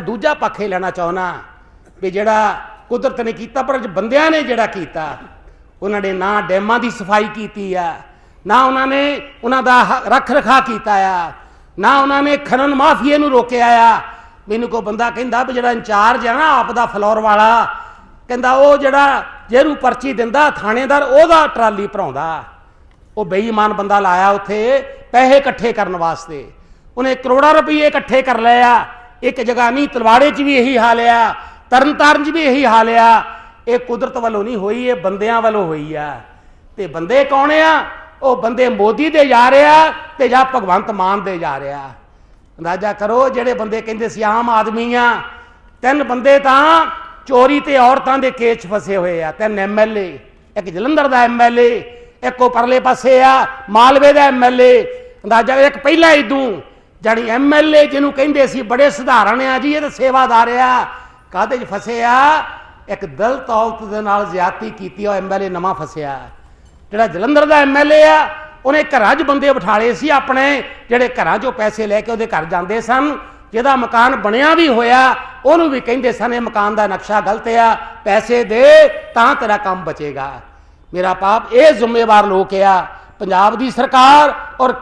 ਦੂਜਾ ਪੱਖ ਇਹ ਲੈਣਾ ਚਾਹੁੰਦਾ ਵੀ ਜਿਹੜਾ ਕੁਦਰਤ ਨੇ ਕੀਤਾ, ਪਰ ਬੰਦਿਆਂ ਨੇ ਜਿਹੜਾ ਕੀਤਾ, ਉਹਨਾਂ ਨੇ ਨਾ ਡੈਮਾਂ ਦੀ ਸਫ਼ਾਈ ਕੀਤੀ ਆ, ਨਾ ਉਹਨਾਂ ਨੇ ਉਹਨਾਂ ਦਾ ਰੱਖ ਰਖਾ ਕੀਤਾ ਆ, ਨਾ ਉਹਨਾਂ ਨੇ ਖਨਨ ਮਾਫੀਏ ਨੂੰ ਰੋਕਿਆ ਆ। ਮੈਨੂੰ ਕੋਈ ਬੰਦਾ ਕਹਿੰਦਾ ਵੀ ਜਿਹੜਾ ਇੰਚਾਰਜ ਆ ਨਾ, ਆਪ ਦਾ ਫਲੋਰ ਵਾਲਾ, ਕਹਿੰਦਾ ਉਹ ਜਿਹੜਾ ਜਿਹਨੂੰ ਪਰਚੀ ਦਿੰਦਾ, ਥਾਣੇਦਾਰ, ਉਹਦਾ ਟਰਾਲੀ ਭਰਾਉਂਦਾ। ਉਹ ਬੇਈਮਾਨ ਬੰਦਾ ਲਾਇਆ ਉੱਥੇ ਪੈਸੇ ਇਕੱਠੇ ਕਰਨ ਵਾਸਤੇ। ਉਹਨੇ ਕਰੋੜਾਂ ਰੁਪਏ ਇਕੱਠੇ ਕਰ ਲਏ ਆ। ਇੱਕ ਜਗ੍ਹਾ ਨਹੀਂ ਤਲਵਾੜੇ 'ਚ ਵੀ ਇਹੀ ਹਾਲ ਆ, ਤਰਨਤਾਰਨ 'ਚ ਵੀ ਇਹੀ ਹਾਲ ਆ। ਇਹ ਕੁਦਰਤ ਵੱਲੋਂ ਨਹੀਂ ਹੋਈ, ਇਹ ਬੰਦਿਆਂ ਵੱਲੋਂ ਹੋਈ ਆ। ਤੇ ਬੰਦੇ ਕੌਣ ਆ? ਉਹ ਬੰਦੇ ਮੋਦੀ ਦੇ ਜਾ ਰਿਹਾ ਤੇ ਜਾਂ ਭਗਵੰਤ ਮਾਨ ਦੇ ਜਾ ਰਿਹਾ ਅੰਦਾਜ਼ਾ ਕਰੋ, ਜਿਹੜੇ ਬੰਦੇ ਕਹਿੰਦੇ ਸੀ ਆਮ ਆਦਮੀ ਆ, ਤਿੰਨ ਬੰਦੇ ਤਾਂ ਚੋਰੀ ਤੇ ਔਰਤਾਂ ਦੇ ਕੇਸ 'ਚ ਫਸੇ ਹੋਏ ਆ, ਤਿੰਨ ਐਮਐਲਏ ਇੱਕ ਜਲੰਧਰ ਦਾ ਐਮਐਲਏ ਇੱਕ ਉਹ ਪਰਲੇ ਪਾਸੇ ਆ, ਮਾਲਵੇ ਦਾ ਐਮਐਲਏ ਅੰਦਾਜ਼ਾ ਇੱਕ ਪਹਿਲਾਂ ਇਦੋਂ ਜਾਨੀ ਐਮਐਲਏ ਜਿਹਨੂੰ ਕਹਿੰਦੇ ਸੀ, ਬੜੇ ਸਧਾਰਨ ਆ ਜੀ, ਇਹ ਤਾਂ ਸੇਵਾਦਾਰ ਆ। ਕਾਹਦੇ 'ਚ ਫਸੇ ਆ ਇੱਕ ਦਲਤ ਔਰਤ ਦੇ ਨਾਲ ਜ਼ਿਆਦਤੀ ਕੀਤੀ, ਉਹ ਐਮਐਲਏ ਨਵਾਂ ਫਸਿਆ। ਜਿਹੜਾ ਜਲੰਧਰ ਦਾ ਐਮਐਲਏ ਆ, ਉਹਨੇ ਘਰਾਂ 'ਚ ਬੰਦੇ ਬਿਠਾਲੇ ਸੀ ਆਪਣੇ, ਜਿਹੜੇ ਘਰਾਂ 'ਚੋਂ ਪੈਸੇ ਲੈ ਕੇ ਉਹਦੇ ਘਰ ਜਾਂਦੇ ਸਨ। ਜਿਹਦਾ ਮਕਾਨ ਬਣਿਆ ਵੀ ਹੋਇਆ, ਉਹਨੂੰ ਵੀ ਕਹਿੰਦੇ ਸਨ, ਇਹ ਮਕਾਨ ਦਾ ਨਕਸ਼ਾ ਗਲਤ ਆ, ਪੈਸੇ ਦੇ, ਤਾਂ ਤੇਰਾ ਕੰਮ ਬਚੇਗਾ। ਮੇਰਾ ਪਾਪ ਇਹ ਜ਼ਿੰਮੇਵਾਰ ਲੋਕ ਆ, ਪੰਜਾਬ ਦੀ ਸਰਕਾਰ ਔਰ